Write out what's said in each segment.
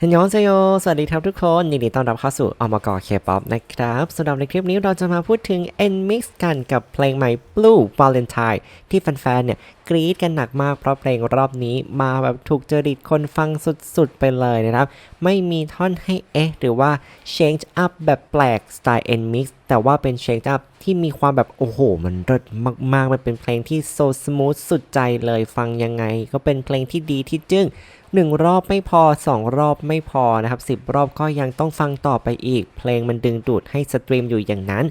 ฮันยองเซโย สวัสดีครับทุกคน ยินดีต้อนรับเข้าสู่อมกเคป๊อปนะครับสำหรับในคลิปนี้เราจะมาพูดถึง N-Mix กันกับเพลงใหม่ Blue Valentine ที่แฟนๆ เนี่ยกรี๊ดกันหนักมากเพราะเพลงรอบนี้มาแบบถูกจริตคนฟังสุดๆ ไปเลยนะครับ ไม่มีท่อนให้เอ๊ะหรือว่า change up แบบแปลกสไตล์ N-Mix แต่ว่าเป็น change up ที่มีความแบบโอ้โห มันเลิศมากๆ มันเป็นเพลงที่ so smooth สุดใจเลยฟังยังไง ก็เป็นเพลงที่ดีที่จึ้ง หนึ่งรอบไม่พอสองรอบไม่พอนะครับสิบรอบก็ยังต้องฟังต่อไปอีก เพลงมันดึงดูดให้สตรีมอยู่อย่างนั้น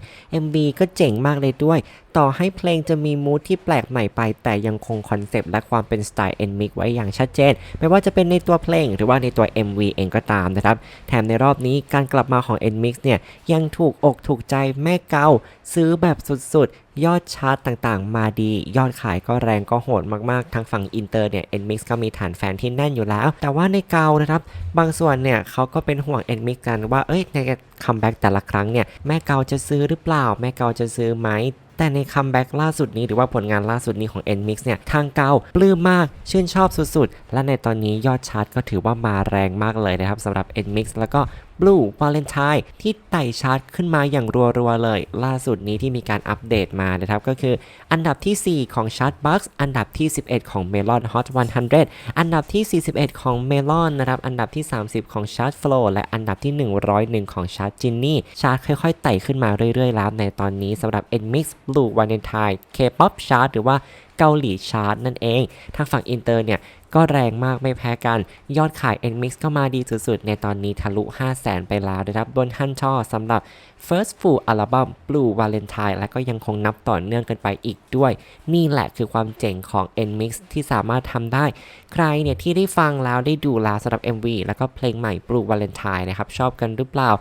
MV ก็เจ๋งมากเลยด้วย ต่อให้เพลงจะมีมูทที่แปลกใหม่ไป แต่ยังคงคอนเซปต์และความเป็นสไตล์ n m i x ไว้อย่างชัดเจน ไม่ว่าจะเป็นในตัวเพลงหรือว่าในตัว MV เองก็ตามนะครับ แถมในรอบนี้การกลับมาของ n m i x เนี่ยยังถูกอกถูกใจแม่เกาซื้อแบบสุดๆ ยอดชาร์ตต่างๆ มาดี ยอดขายก็แรงก็โหดมากๆ ทางฝั่งอินเตอร์เนี่ย n m i x ก็มีฐานแฟนที่แน่นอยู่แล้ว แต่ว่าในเกานะครับ บางส่วนเนี่ยเขาก็เป็นห่วง n m i x กันว่า เอ้ยในคัมแบ็กแต่ละครั้งเนี่ย แม่เกาจะซื้อหรือเปล่า แม่เกาจะซื้อไหมแต่ในคัมแบ็กล่าสุดนี้หรือว่าผลงานล่าสุดนี้ของ NMIX เนี่ย ทางเกาปลื้มมาก ชื่นชอบสุดๆ และในตอนนี้ยอดชาร์ตก็ถือว่ามาแรงมากเลยนะครับสำหรับ NMIX แล้วก็ Blue Valentine ที่ไต่ชาร์ตขึ้นมาอย่างรัวๆเลย ล่าสุดนี้ที่มีการอัปเดตมานะครับ ก็คืออันดับที่ 4 ของ Chartbox อันดับที่ 11 ของ Melon Hot 100 อันดับที่ 41 ของ Melon นะครับ อันดับที่ 30 ของ Chart Flow และอันดับที่ 101 ของ Chart Genie ชาร์ตค่อยๆไต่ขึ้นมาเรื่อยๆแล้วในตอนนี้สำหรับ NMIX Blue Valentine K-pop chart หรือว่า เกาหลีชาร์ตนั่นเอง ทางฝั่งอินเตอร์เนี่ยก็แรงมากไม่แพ้กัน ยอดขาย NMIX ก็มาดีสุดๆ ในตอนนี้ทะลุ 5 0 0แสนไปแล้วนะครับ บนฮันช่อสำหรับ First Full Album Blue Valentine และก็ยังคงนับต่อเนื่องกันไปอีกด้วย นี่แหละคือความเจ๋งของ NMIX ที่สามารถทำได้ ใครเนี่ยที่ได้ฟังแล้วได้ดูแล้วสำหรับ MV แล้วก็เพลงใหม่ Blue Valentine นะครับ ชอบกันหรือเปล่า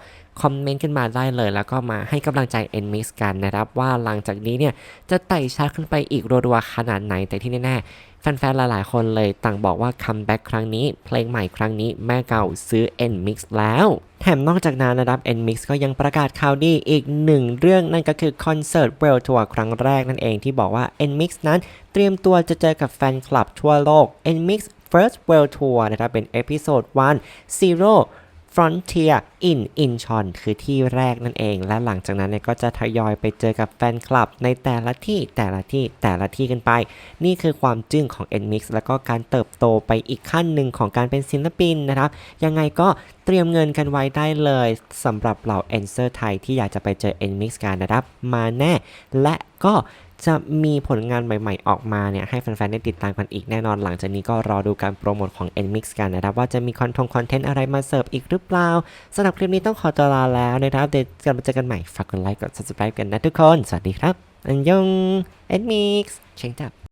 คอมเมนต์ขึ้นมาได้เลย แล้วก็มาให้กำลังใจ NMIX กันนะครับ ว่าหลังจากนี้เนี่ยจะไต่ชาร์ตขึ้นไปอีกรัวๆขนาดไหนแต่ที่แน่ๆ แฟนๆ หลายๆ คนเลยต่างบอกว่าคัมแบ็กครั้งนี้ เพลงใหม่ครั้งนี้แม่เก่าซื้อ NMIX แล้วแถมนอกจากนั้นนะครับ NMIX ก็ยังประกาศข่าวดีอีกหนึ่งเรื่องนั่นก็คือคอนเสิร์ตเวลทัวร์ครั้งแรกนั่นเองที่บอกว่า NMIX นั้นเตรียมตัวจะเจอกับแฟนคลับทั่วโลก NMIX First World Tour นะครับเป็นเอพิโซด1 Zero Frontier in Incheon คือที่แรกนั่นเอง และหลังจากนั้นเนี่ยก็จะทยอยไปเจอกับแฟนคลับ ในแต่ละที่แต่ละที่แต่ละที่กันไป นี่คือความจึ้งของ NMIX แล้วก็การเติบโตไปอีกขั้นหนึ่งของการเป็นศิลปินนะครับ ยังไงก็เตรียมเงินกันไว้ได้เลยสำหรับเหล่า e n s e r ไทยที่อยากจะไปเจอ NMIX กันนะครับ มาแน่ และก็ จะมีผลงานใหม่ๆออกมาเนี่ยให้แฟนๆได้ติดตามกันอีกแน่นอนหลังจากนี้ก็รอดูการโปรโมทของ NMIX กันนะครับ ว่าจะมีคอนทงคอนเทนต์อะไรมาเสิร์ฟอีกหรือเปล่าสำหรับคลิปนี้ต้องขอตัวลาแล้วนะครับเดี๋ยวกลับมาเจอกันใหม่ฝากกดไลค์กด subscribe กันนะทุกคน สวัสดีครับอันยอง NMIX เช็งจับ